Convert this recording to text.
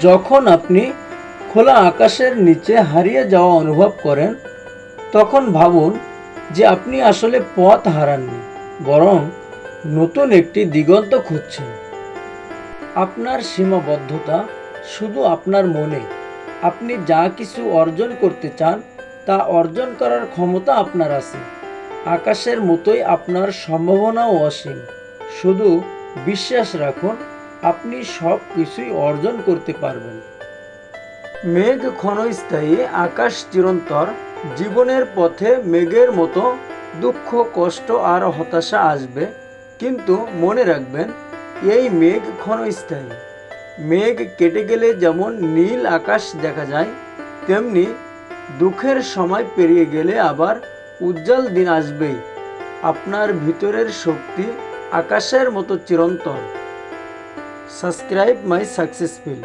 যখন আপনি খোলা আকাশের নিচে হারিয়ে যাওয়া অনুভব করেন, তখন ভাবুন যে আপনি আসলে পথ হারাননি, বরং নতুন একটি দিগন্ত খুঁজছেন। আপনার সীমাবদ্ধতা শুধু আপনার মনে। আপনি যা কিছু অর্জন করতে চান, তা অর্জন করার ক্ষমতা আপনার আছে। আকাশের মতোই আপনার সম্ভাবনাও অসীম। শুধু বিশ্বাস রাখুন আপনি সব কিছুই অর্জন করতে পারবেন। মেঘ ক্ষণস্থায়ী, আকাশ চিরন্তর, জীবনের পথে মেঘের মতো দুঃখ, কষ্ট আর হতাশা আসবে। কিন্তু মনে রাখবেন, এই মেঘ ক্ষণস্থায়ী। মেঘ কেটে গেলে যেমন নীল আকাশ দেখা যায়, তেমনি দুঃখের সময় পেরিয়ে গেলে আবার উজ্জ্বল দিন আসবেই। আপনার ভিতরের শক্তি আকাশের মতো চিরন্তন Subscribe my success bill.